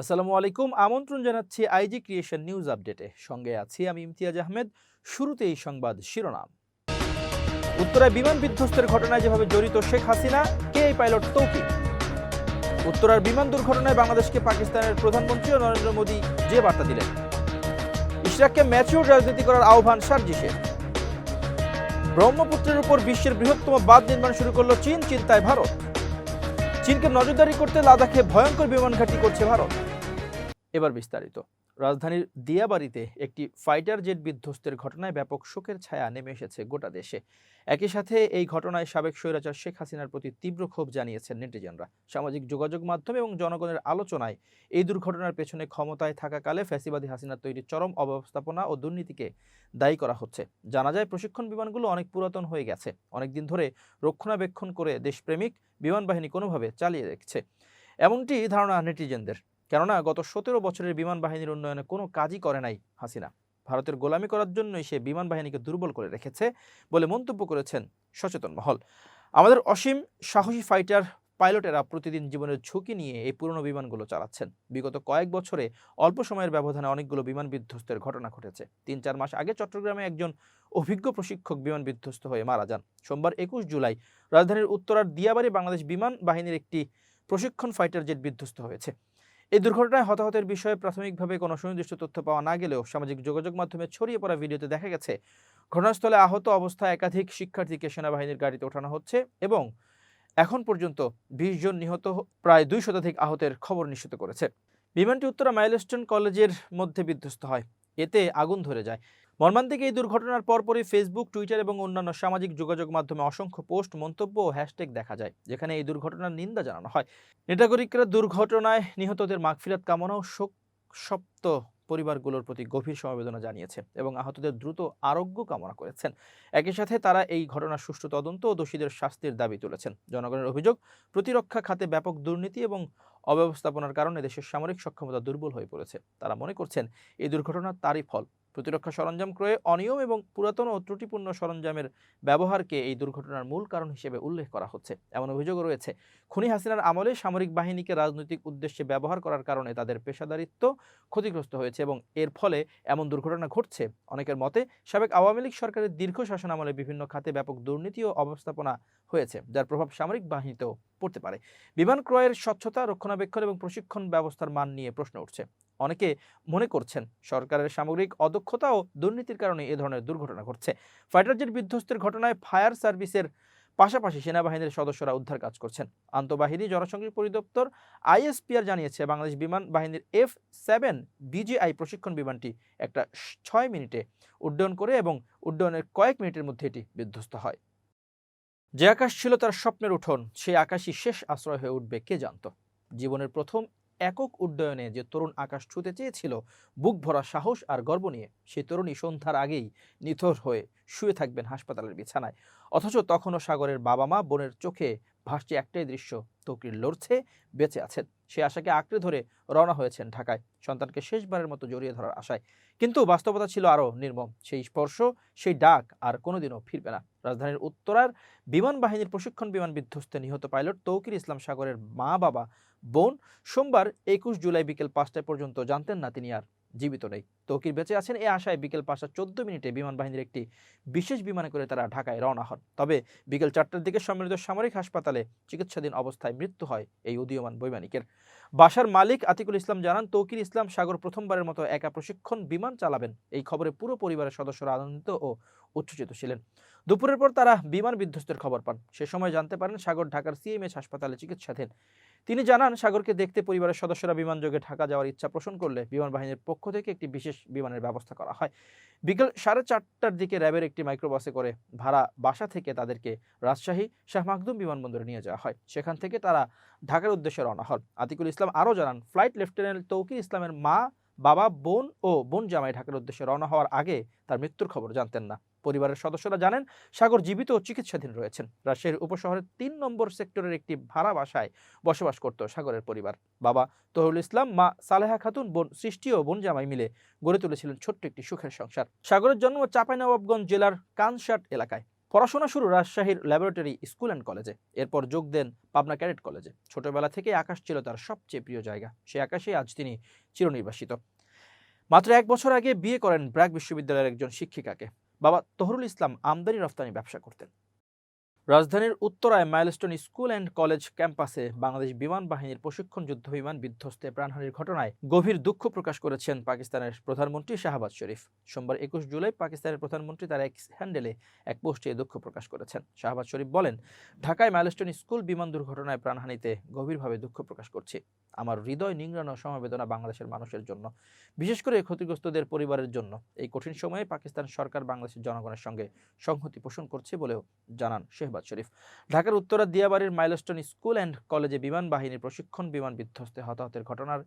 আসসালামু আলাইকুম, আমন্ত্রণ জানাচ্ছি আইজি ক্রিয়েশন নিউজ আপডেটে। সঙ্গে আছি আমি ইমতিয়াজ আহমেদ। শুরুতে এই সংবাদ শিরোনাম। উত্তরায় বিমান বিধ্বস্তের ঘটনায় যেভাবে জড়িত শেখ হাসিনা, কে এই পাইলট তৌকির? উত্তরার বিমান দুর্ঘটনায় বাংলাদেশকে পাকিস্তানের প্রধানমন্ত্রী নরেন্দ্র মোদী যে বার্তা দিলেন। ইশরাককে ম্যাচিউর রাজনীতি করার আহ্বান সার্জিসের ব্রহ্মপুত্রের উপর বিশ্বের বৃহত্তম বাঁধ নির্মাণ শুরু করল চীন, চিন্তায় ভারত। চীনকে নজরদারি করতে লাদাখে ভয়ঙ্কর বিমান ঘাঁটি করছে ভারত। এবার বিস্তারিত। রাজধানীর দিয়াবাড়িতে একটি ফাইটার জেট বিধ্বস্তের ঘটনায় ব্যাপক শোকের ছায়া নেমে এসেছে গোটা দেশে। একই সাথে এই ঘটনায় সাবেক স্বৈরাচার শেখ হাসিনার প্রতি তীব্র ক্ষোভ জানিয়েছেন নেটিজেনরা। সামাজিক যোগাযোগ মাধ্যম এবং জনগণের আলোচনায় এই দুর্ঘটনার পেছনে ক্ষমতায় থাকাকালে ফ্যাসিবাদী হাসিনার তৈরি চরম অব্যবস্থাপনা ও দুর্নীতিকে দায়ী করা হচ্ছে। জানা যায়, প্রশিক্ষণ বিমানগুলো অনেক পুরাতন হয়ে গেছে। অনেকদিন ধরে রক্ষণাবেক্ষণ করে দেশপ্রেমিক বিমান বাহিনী কোনোভাবে চালিয়ে রেখেছে এমনটি ধারণা নেটিজেনদের। কেননা গত সতেরো বছরের বিমান বাহিনীর উন্নয়নে কোনো কাজই করে নাই হাসিনা। ভারতের গোলামি করার জন্যই সে বিমান বাহিনীকে দুর্বল করে রেখেছে বলে মন্তব্য করেছেন সচেতন মহল। আমাদের অসীম সাহসী ফাইটার পাইলটেরা প্রতিদিন জীবনের ঝুঁকি নিয়ে এই পুরনো বিমানগুলো চালাচ্ছেন। বিগত কয়েক বছরে অল্প সময়ের ব্যবধানে অনেকগুলো বিমান বিধ্বস্তের ঘটনা ঘটেছে। তিন চার মাস আগে চট্টগ্রামে একজন অভিজ্ঞ প্রশিক্ষক বিমান বিধ্বস্ত হয়ে মারা যান। সোমবার একুশ জুলাই রাজধানীর উত্তরার দিয়াবাড়ি বাংলাদেশ বিমান বাহিনীর একটি প্রশিক্ষণ ফাইটার জেট বিধ্বস্ত হয়েছে। এই দুর্ঘটনায় হতাহতের বিষয়ে প্রাথমিকভাবে কোনো সুনির্দিষ্ট তথ্য পাওয়া না গেলেও সামাজিক যোগাযোগ মাধ্যমে ছড়িয়ে পড়া ভিডিওতে দেখা গেছে, ঘটনাস্থলে আহত অবস্থায় একাধিক শিক্ষার্থীকে সেনাবাহিনীর গাড়িতে ওঠানো হচ্ছে এবং এখন পর্যন্ত বিশ জন নিহত প্রায় দুই শতাধিক আহতের খবর নিশ্চিত করেছে। বিমানটি উত্তরা মাইলস্টোন কলেজের মধ্যে বিধ্বস্ত হয়। এতে আগুন ধরে যায়। মর্মান্তিক এই দুর্ঘটনার পরপরই ফেসবুক টুইটার এবং অন্যান্য সামাজিক যোগাযোগ মাধ্যমে অসংখ্য পোস্ট, মন্তব্য ও হ্যাশট্যাগ দেখা যায়, যেখানে এই দুর্ঘটনার নিন্দা জানানো হয়। নেটাগরিকরা দুর্ঘটনায় নিহতদের মাগফিরাত কামনা ও শোক সপ্ত পরিবারগুলোর প্রতি গভীর সমবেদনা জানিয়েছে এবং আহতদের দ্রুত আরোগ্য কামনা করেছেন। একই সাথে তারা এই ঘটনার সুষ্ঠু তদন্ত ও দোষীদের শাস্তির দাবি তুলেছেন। জনগণের অভিযোগ, প্রতিরক্ষা খাতে ব্যাপক দুর্নীতি এবং অব্যবস্থাপনার কারণে দেশের সামরিক সক্ষমতা দুর্বল হয়ে পড়েছে। তারা মনে করছেন, এই দুর্ঘটনা তারই ফল। প্রতিরক্ষা সরঞ্জাম ক্রয়ে অনিয়ম এবং পুরাতন ও ত্রুটিপূর্ণ সরঞ্জামের ব্যবহারকে এই দুর্ঘটনার মূল কারণ হিসেবে উল্লেখ করা হচ্ছে। এমন অভিযোগও রয়েছে। খুনি হাসিনার আমলে সামরিক বাহিনীকে রাজনৈতিক উদ্দেশ্যে ব্যবহার করার কারণে তাদের পেশাদারিত্ব ক্ষতিগ্রস্ত হয়েছে এবং এর ফলে এমন দুর্ঘটনা ঘটছে। অনেকের মতে, সাবেক আওয়ামী লীগ সরকারের দীর্ঘ শাসন আমলে বিভিন্ন খাতে ব্যাপক দুর্নীতি ও অবস্থাপনা হয়েছে, যার প্রভাব সামরিক বাহিনীতেও পড়তে পারে। বিমান ক্রয়ের স্বচ্ছতা, রক্ষণাবেক্ষণ এবং প্রশিক্ষণ ব্যবস্থার মান নিয়ে প্রশ্ন উঠছে। অনেকে মনে করছেন সরকারের সামগ্রিক অদক্ষতা ও দুর্নীতির কারণে এ ধরনের দুর্ঘটনা ঘটছে। ফাইটার জেট বিধ্বস্তের ঘটনায় ফায়ার সার্ভিসের পাশাপাশি সেনাবাহিনীর সদস্যরা উদ্ধার কাজ করছেন। আন্তঃবাহিনী জনসংযোগ পরিদপ্তর আইএসপিআর জানিয়েছে, বাংলাদেশ বিমান বাহিনীর এফ সেভেন বিজিআই প্রশিক্ষণ বিমানটি একটা ছয় মিনিটে উড্ডয়ন করে এবং উড্ডয়নের কয়েক মিনিটের মধ্যে এটি বিধ্বস্ত হয়। যে আকাশ ছিল তার স্বপ্নের উঠোন, সেই আকাশই শেষ আশ্রয় হয়ে উঠবে, কে জানত? জীবনের প্রথম একক উড্ডয়নে যে তরুণ আকাশ ছুঁতে চেয়েছিল, বুক ভরা সাহস আর গর্ব নিয়ে সেই তরুণী সন্ধ্যার আগেই নিথর হয়ে শুয়ে থাকবেন হাসপাতালের বিছানায়। অথচ তখনও সাগরের বাবা মা বোনের চোখে ভাসছে একটাই দৃশ্য, তকরির লড়ছে, বেঁচে আছেন। সে আশাকে আঁকড়ে ধরে রওনা হয়েছেন ঢাকায়, সন্তানকে শেষবারের মতো জড়িয়ে ধরার আশায়। কিন্তু বাস্তবতা ছিল আরও নির্মম, সেই স্পর্শ, সেই ডাক আর কোনোদিনও ফিরবে না। রাজধানীর উত্তরার বিমান বাহিনীর প্রশিক্ষণ বিমান বিধ্বস্তে নিহত পাইলট তৌকির ইসলাম সাগরের মা বাবা বোন, সোমবার একুশ জুলাই বিকেল পাঁচটায় পর্যন্ত জানতেন না তিনি আর জীবিত নেই। তৌকির বেঁচে আছেন এ আশায় বিকেল পাঁচটা চোদ্দ মিনিটে বিমান বাহিনীর একটি বিশেষ বিমানে করে তারা ঢাকায় রওনা হন। তবে বিকেল চারটার দিকে সম্মিলিত সামরিক হাসপাতালে চিকিৎসাধীন অবস্থায় মৃত্যু হয় এই উদীয়মান বৈমানিকের। বাসার মালিক আতিকুল ইসলাম জানান, তৌকির ইসলাম সাগর প্রথমবারের মতো একা প্রশিক্ষণ বিমান চালাবেন। এই খবরে পুরো পরিবারের সদস্যরা আনন্দিত ও উচ্ছ্বসিত ছিলেন। দুপুরের পর তারা বিমান বিধ্বস্তের খবর পান। সে সময় জানতে পারেন, সাগর ঢাকার সিএমএস হাসপাতালে চিকিৎসাধীন। তিনি জানান, সাগরকে দেখতে পরিবারের সদস্যরা বিমানযোগে ঢাকা যাওয়ার ইচ্ছা পোষণ করলে বিমান বাহিনীর পক্ষ থেকে একটি বিশেষ বিমানের ব্যবস্থা করা হয়। বিকেল সাড়ে চারটার দিকে র্যাবের একটি মাইক্রোবাসে করে ভাড়া বাসা থেকে তাদেরকে রাজশাহী, শাহ মাকদুম বিমানবন্দরে নিয়ে যাওয়া হয়। সেখান থেকে তারা ঢাকার উদ্দেশ্যে রওনা হন। আতিকুল ইসলাম আরও জানান, ফ্লাইট লেফটেন্যান্ট তৌকির ইসলামের মা, বাবা, বোন ও বোন জামাই ঢাকার উদ্দেশ্যে রওনা হওয়ার আগে তার মৃত্যুর খবর জানতেন না। পরিবারের সদস্যরা জানেন, সাগর জীবিত ও চিকিৎসাধীন রয়েছেন। রাজশাহীর উপশহরের তিন নম্বর সেক্টরের একটি ভাড়া বাসায় বসবাস করত সাগরের পরিবার। বাবা তহুল ইসলাম, মা সালেহা খাতুন, বোন সৃষ্টি ও বোন জামাই মিলে গড়ে তুলেছিলেন ছোট্ট একটি সুখের সংসার। সাগরের জন্ম চাঁপাইনবাবগঞ্জ জেলার কানসাট এলাকায়। পড়াশোনা শুরু রাজশাহীর ল্যাবরেটরি স্কুল অ্যান্ড কলেজে। এরপর যোগ দেন পাবনা ক্যাডেট কলেজে। ছোটবেলা থেকে আকাশ ছিল তার সবচেয়ে প্রিয় জায়গা। সেই আকাশে আজ তিনি চিরনির্বাসিত। মাত্র এক বছর আগে বিয়ে করেন ব্র্যাক বিশ্ববিদ্যালয়ের একজন শিক্ষিকাকে। বাবা তহরুল ইসলাম আমদানি রফতানি ব্যবসা করতেন। রাজধানীর উত্তরায় মাইলস্টোন স্কুল অ্যান্ড কলেজ ক্যাম্পাসে বাংলাদেশ বিমান বাহিনীর প্রশিক্ষণ যুদ্ধ বিমান বিধ্বস্তে প্রাণহানির ঘটনায় গভীর দুঃখ প্রকাশ করেছেন পাকিস্তানের প্রধানমন্ত্রী শাহবাজ শরীফ। সোমবার একুশ জুলাই পাকিস্তানের প্রধানমন্ত্রী তার এক হ্যান্ডেলে এক পোস্টে দুঃখ প্রকাশ করেছেন। শাহবাজ শরীফ বলেন, ঢাকায় মাইলস্টোন স্কুল বিমান দুর্ঘটনায় প্রাণহানিতে গভীরভাবে দুঃখ প্রকাশ করছি। আমার হৃদয় নিংড়ানো সমবেদনা বাংলাদেশের মানুষের জন্য, বিশেষ করে ক্ষতিগ্রস্তদের পরিবারের জন্য। এই কঠিন সময়ে পাকিস্তান সরকার বাংলাদেশের জনগণের সঙ্গে সংহতি পোষণ করছে বলেও জানান শেহবাজ শরীফ। ঢাকার উত্তরা দিয়াবাড়ির মাইলস্টোন স্কুল অ্যান্ড কলেজে বিমান বাহিনীর প্রশিক্ষণ বিমান বিধ্বস্তে হতাহতের ঘটনার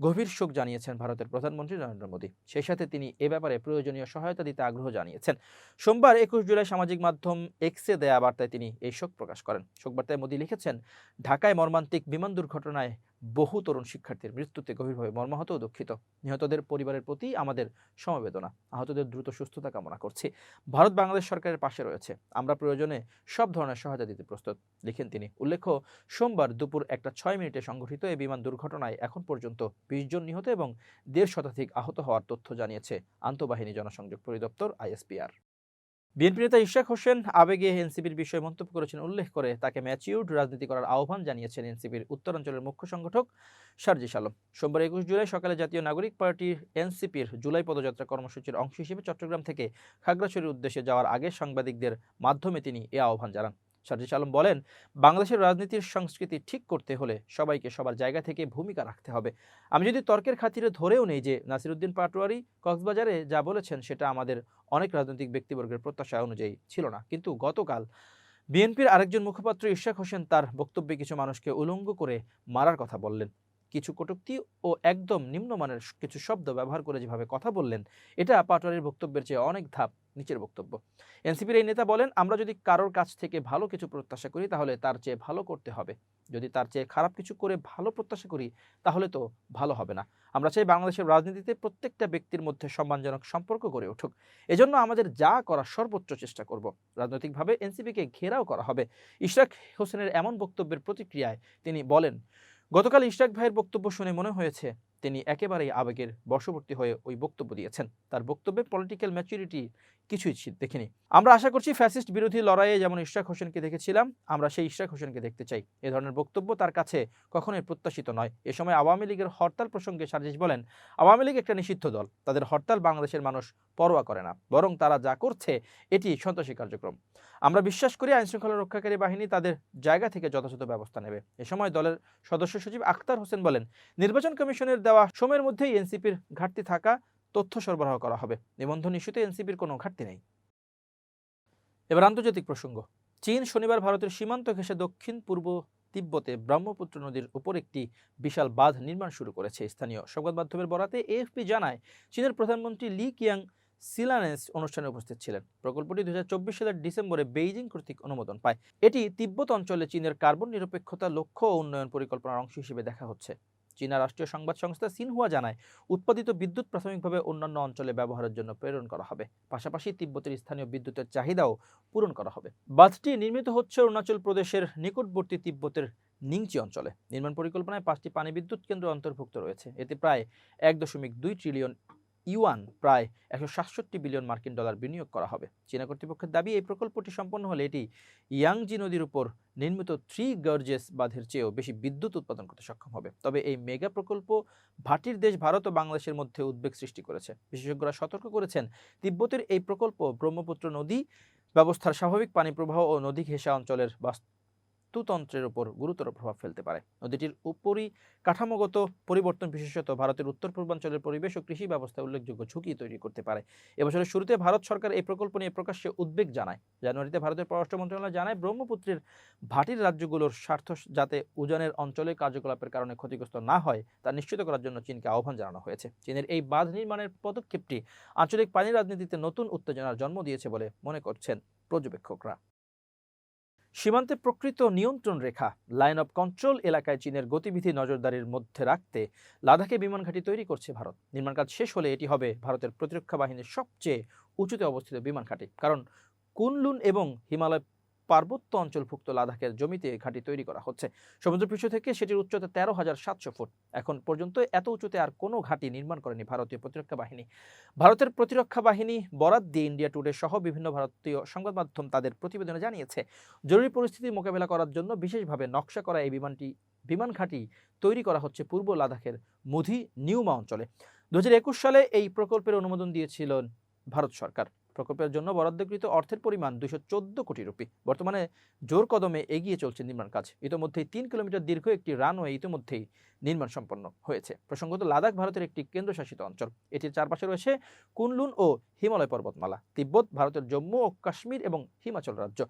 গভীর শোক জানিয়েছেন ভারতের প্রধানমন্ত্রী নরেন্দ্র মোদী। সেই সাথে তিনি এ ব্যাপারে প্রয়োজনীয় সহায়তা দিতে আগ্রহ জানিয়েছেন। সোমবার একুশ জুলাই সামাজিক মাধ্যম এক্সে দেয়া বার্তায় তিনি এই শোক প্রকাশ করেন। শোক বার্তায় মোদী লিখেছেন, ঢাকায় মর্মান্তিক বিমান দুর্ঘটনায় বহু তরুণ শিক্ষার্থীর মৃত্যুতে গভীরভাবে মর্মাহত ও দুঃখিত। নিহতদের পরিবারের প্রতি আমাদের সমবেদনা। আহতদের দ্রুত সুস্থতা কামনা করছি। ভারত বাংলাদেশ সরকারের পাশে রয়েছে। আমরা প্রয়োজনে সব ধরনের সহায়তা দিতে প্রস্তুত, লিখেন তিনি। উল্লেখ্য, সোমবার দুপুর একটা ছয় মিনিটে সংঘটিত এই বিমান দুর্ঘটনায় এখন পর্যন্ত বিশ জন নিহত এবং দেড় শতাধিক আহত হওয়ার তথ্য জানিয়েছে আন্তঃবাহিনী জনসংযোগ পরিদপ্তর আইএসপিআর বিএনপি নেতা ইশাক হোসেন আবেগে এনসিপির বিষয়ে মন্তব্য করেছেন উল্লেখ করে তাকে ম্যাচিউড রাজনীতি করার আহ্বান জানিয়েছেন এনসিপির উত্তরাঞ্চলের মুখ্য সংগঠক সার্জিস আলম। সোমবার একুশ জুলাই সকালে জাতীয় নাগরিক পার্টির এনসিপির জুলাই পদযাত্রা কর্মসূচির অংশ হিসেবে চট্টগ্রাম থেকে খাগড়াছড়ির উদ্দেশ্যে যাওয়ার আগে সাংবাদিকদের মাধ্যমে তিনি এ আহ্বান জানান। সার্জিস আলম বলেন, বাংলাদেশের রাজনীতির সংস্কৃতি ঠিক করতে হলে সবাইকে সবার জায়গা থেকে ভূমিকা রাখতে হবে। আমি যদি তর্কের খাতিরে ধরেও নেই যে নাসিরুদ্দিন পাটোয়ারি কক্সবাজারে যা বলেছেন সেটা আমাদের অনেক রাজনৈতিক ব্যক্তিবর্গের প্রত্যাশা অনুযায়ী ছিল না। কিন্তু গতকাল বিএনপির আরেকজন মুখপাত্র ইশাক হোসেন তার বক্তব্যে কিছু মানুষকে উলঙ্গ করে মারার কথা বললেন। কিছু কটুক্তি ও একদম নিম্নমানের কিছু শব্দ ব্যবহার করে যেভাবে কথা বললেন, এটা পাটোয়ারির বক্তব্যের চেয়ে অনেক ধাপ নিচের বক্তব্য। এনসিপির এই নেতা বলেন, আমরা যদি কারোর কাছ থেকে ভালো কিছু প্রত্যাশা করি, তাহলে তার চেয়ে ভালো করতে হবে। যদি তার চেয়ে খারাপ কিছু করে ভালো প্রত্যাশা করি, তাহলে তো ভালো হবে না। আমরা চাই বাংলাদেশের রাজনীতিতে প্রত্যেকটা ব্যক্তির মধ্যে সম্মানজনক সম্পর্ক গড়ে উঠুক। এজন্য আমাদের যা করার সর্বোচ্চ চেষ্টা করব। রাজনৈতিকভাবে এনসিপিকে ঘেরাও করা হবে। ইশরাক হোসেনের এমন বক্তব্যের প্রতিক্রিয়ায় তিনি বলেন গতকাল ইশরাক ভাইয়ের বক্তব্য শুনে মনে হয়েছে তিনি একেবারেই আবেগের বশবর্তী হয়ে ওই বক্তব্য দিয়েছেন। তার বক্তব্যে পলিটিক্যাল ম্যাচুরিটি কিছুই দেখিনি। আমরা আশা করছি ফ্যাসিস্ট বিরোধী লড়াইয়ে যেমন ইশরাক হোসেনকে দেখেছিলাম, আমরা সেই ইশরাক হোসেনকে দেখতে চাই। এ ধরনের বক্তব্য তার কাছে কখনোই প্রত্যাশিত নয়। এ সময় আওয়ামী লীগের হরতাল প্রসঙ্গে সার্জিস বলেন, আওয়ামী লীগ একটা নিষিদ্ধ দল। তাদের হরতাল বাংলাদেশের মানুষ পরোয়া করে না, বরং তারা যা করছে এটি সন্ত্রাসী কার্যক্রম। আমরা বিশ্বাস করি আইনশৃঙ্খলা রক্ষাকারী বাহিনী তাদের জায়গা থেকে যথাযথ ব্যবস্থা নেবে। এ সময় দলের সদস্য সচিব আখতার হোসেন বলেন, নির্বাচন কমিশনের সময়ের মধ্যেই এনসিপির ঘাটতি থাকা তথ্য সরবরাহ করা হবে। নিবন্ধন ইস্যুতে এনসিপির কোনো ঘাটতি নেই। এবার আন্তর্জাতিক প্রসঙ্গ। চীন শনিবার ভারতের সীমান্ত ঘেঁষে দক্ষিণ পূর্ব তিব্বতে ব্রহ্মপুত্র নদীর উপর একটি বিশাল বাঁধ নির্মাণ শুরু করেছে স্থানীয় সংবাদ মাধ্যমের বরাতে এএফপি জানায়, চীনের প্রধানমন্ত্রী লি কিয়াং সিলানেস অনুষ্ঠানে উপস্থিত ছিলেন। প্রকল্পটি দুই হাজার চব্বিশ সালের ডিসেম্বরে বেইজিং কর্তৃক অনুমোদন পায়। এটি তিব্বত অঞ্চলে চীনের কার্বন নিরপেক্ষতা লক্ষ্য ও উন্নয়ন পরিকল্পনার অংশ হিসেবে দেখা হচ্ছে। চীনা রাষ্ট্রীয় সংবাদ সংস্থা সিনহুয়া জানায়, উৎপাদিত বিদ্যুৎ প্রাথমিকভাবে অন্যান্য অঞ্চলে ব্যবহারের জন্য প্রেরণ করা হবে। পাশাপাশি তিব্বতের স্থানীয় বিদ্যুতের চাহিদাও পূরণ করা হবে। বাঁধটি নির্মিত হচ্ছে অরুণাচল প্রদেশের নিকটবর্তী তিব্বতের নিংচি অঞ্চলে। নির্মাণ পরিকল্পনায় পাঁচটি পানি বিদ্যুৎ কেন্দ্র অন্তর্ভুক্ত রয়েছে। এতে প্রায় এক দশমিক দুই ট্রিলিয়ন ইউয়ান প্রায় একশো সাতষট্টি বিলিয়ন মার্কিন ডলার বিনিয়োগ করা হবে। চীনা কর্তৃপক্ষের দাবি, এই প্রকল্পটি সম্পন্ন হলে এটি ইয়াংজি নদীর উপর নির্মিত থ্রি গর্জেস বাঁধের চেয়েও বেশি বিদ্যুৎ উৎপাদন করতে সক্ষম হবে। তবে এই মেগা প্রকল্প ভাটির দেশ ভারত ও বাংলাদেশের মধ্যে উদ্বেগ সৃষ্টি করেছে। বিশেষজ্ঞরা সতর্ক করেছেন, তিব্বতের এই প্রকল্প ব্রহ্মপুত্র নদী ব্যবস্থার স্বাভাবিক পানি প্রবাহ ও নদী ঘেঁষা অঞ্চলের বাস্তুতন্ত্রের উপর গুরুতর প্রভাব ফেলতে পারে। নদীটির উপরই কাঠামোগত পরিবর্তন বিশেষত ভারতের উত্তর পূর্বাঞ্চলের পরিবেশ ও কৃষি ব্যবস্থায় উল্লেখযোগ্য ঝুঁকি তৈরি করতে পারে। এবছরের শুরুতে ভারত সরকার এই প্রকল্প নিয়ে প্রকাশ্যে উদ্বেগ জানায়। জানুয়ারিতে ভারতের পররাষ্ট্র মন্ত্রণালয় জানায়, ব্রহ্মপুত্রের ভাটির রাজ্যগুলোর স্বার্থ যাতে উজানের অঞ্চলে কার্যকলাপের কারণে ক্ষতিগ্রস্ত না হয়, তা নিশ্চিত করার জন্য চীনকে আহ্বান জানানো হয়েছে। চীনের এই বাঁধ নির্মাণের পদক্ষেপটি আঞ্চলিক পানি রাজনীতিতে নতুন উত্তেজনার জন্ম দিয়েছে বলে মনে করছেন পর্যবেক্ষকরা। সীমান্তে প্রকৃত নিয়ন্ত্রণ রেখা লাইন অব কন্ট্রোল এলাকায় চীনের গতিবিধি নজরদারির মধ্যে রাখতে লাদাখে বিমান ঘাঁটি তৈরি করছে ভারত। নির্মাণ কাজ শেষ হলে এটি হবে ভারতের প্রতিরক্ষা বাহিনীর সবচেয়ে উঁচুতে অবস্থিত বিমান ঘাঁটি। কারণ কুনলুন এবং হিমালয় পার্বত্য অঞ্চলভুক্ত লাদাখের জমিতে ঘাঁটি তৈরি করা হচ্ছে। সমুদ্রপৃষ্ঠ থেকে সেটির উচ্চতা তেরো হাজার সাতশো ফুট। এখন পর্যন্ত এত উঁচুতে আর কোনো ঘাঁটি নির্মাণ করেনি ভারতীয় প্রতিরক্ষা বাহিনী। ভারতের প্রতিরক্ষা বাহিনী বরাত দিয়ে ইন্ডিয়া টুডে সহ বিভিন্ন ভারতীয় সংবাদ মাধ্যম তাদের প্রতিবেদনে জানিয়েছে, জরুরি পরিস্থিতি মোকাবেলা করার জন্য বিশেষভাবে নকশা করা এই বিমানটি, বিমান ঘাঁটি তৈরি করা হচ্ছে পূর্ব লাদাখের মুধি নিউমা অঞ্চলে। দু হাজার একুশ সালে এই প্রকল্পের অনুমোদন দিয়েছিল ভারত সরকার। প্রকল্পের জন্য বরাদ্দকৃত অর্থের পরিমাণ দুশো কোটি রুপি। বর্তমানে জোর কদমে এগিয়ে চলছে নির্মাণ কাজ। ইতোমধ্যেই তিন কিলোমিটার দীর্ঘ একটি রানওয়ে ইতিমধ্যেই নির্মাণ সম্পন্ন হয়েছে। প্রসঙ্গত লাদাখ ভারতের একটি কেন্দ্রশাসিত অঞ্চল। এটির চারপাশে রয়েছে কুনলুন ও হিমালয় পর্বতমালা। তিব্বত, ভারতের জম্মু ও কাশ্মীর এবং হিমাচল রাজ্য।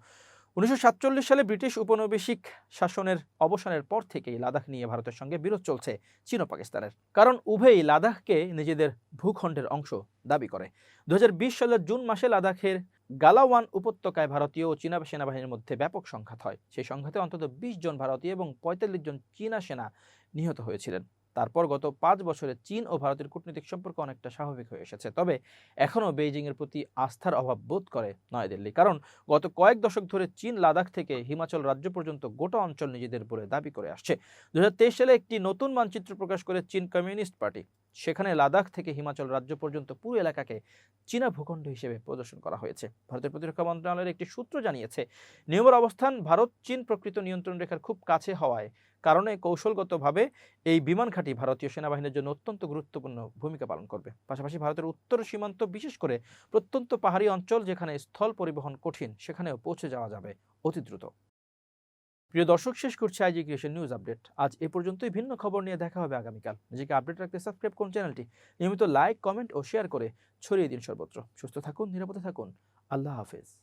উনিশশো সাতচল্লিশ সালে ব্রিটিশ উপনিবেশিক শাসনের অবসানের পর থেকেই লাদাখ নিয়ে ভারতের সঙ্গে বিরোধ চলছে চীন ও পাকিস্তানের। কারণ উভয়ই লাদাখকে নিজেদের ভূখণ্ডের অংশ দাবি করে। দু হাজার বিশ সালের জুন মাসে লাদাখের গালাওয়ান উপত্যকায় ভারতীয় ও চীনা সেনাবাহিনীর মধ্যে ব্যাপক সংঘাত হয়। সেই সংঘাতে অন্তত বিশ জন ভারতীয় এবং পঁয়তাল্লিশ জন চীনা সেনা নিহত হয়েছিলেন। তারপর গত পাঁচ বছরে চীন ও ভারতের কূটনৈতিক সম্পর্ক অনেকটা স্বাভাবিক হয়ে এসেছে। তবে এখনও বেইজিংয়ের প্রতি আস্থার অভাব বোধ করে নয়াদিল্লি। কারণ গত কয়েক দশক ধরে চীন লাদাখ থেকে হিমাচল রাজ্য পর্যন্ত গোটা অঞ্চল নিজেদের বলে দাবি করে আসছে। দু সালে একটি নতুন মানচিত্র প্রকাশ করে চীন কমিউনিস্ট পার্টি। সেখানে লাদাখ থেকে হিমাচল রাজ্য পর্যন্ত পুরো এলাকাকে চীনা ভূখণ্ড হিসেবে প্রদর্শন করা হয়েছে। ভারতের প্রতিরক্ষা মন্ত্রণালয়ের একটি সূত্র জানিয়েছে, নিয়মের অবস্থান ভারত চীন প্রকৃত নিয়ন্ত্রণ রেখার খুব কাছে হওয়ায় কারণে কৌশলগতভাবে এই বিমান ঘাঁটি ভারতীয় সেনাবাহিনীর জন্য অত্যন্ত গুরুত্বপূর্ণ ভূমিকা পালন করবে। পাশাপাশি ভারতের উত্তর সীমান্ত, বিশেষ করে প্রত্যন্ত পাহাড়ি অঞ্চল যেখানে স্থল পরিবহন কঠিন, সেখানেও পৌঁছে যাওয়া যাবে অতি দ্রুত। প্রিয় দর্শক, শেষ করছে আইজি ক্রিয়েশন নিউজ আপডেট। আজ এ পর্যন্তই। ভিন্ন খবর নিয়ে দেখা হবে আগামীকাল। নিজেকে আপডেট রাখতে সাবস্ক্রাইব করুন চ্যানেলটি। নিয়মিত লাইক, কমেন্ট ও শেয়ার করে ছড়িয়ে দিন সর্বত্র। সুস্থ থাকুন, নিরাপদে থাকুন। আল্লাহ হাফেজ।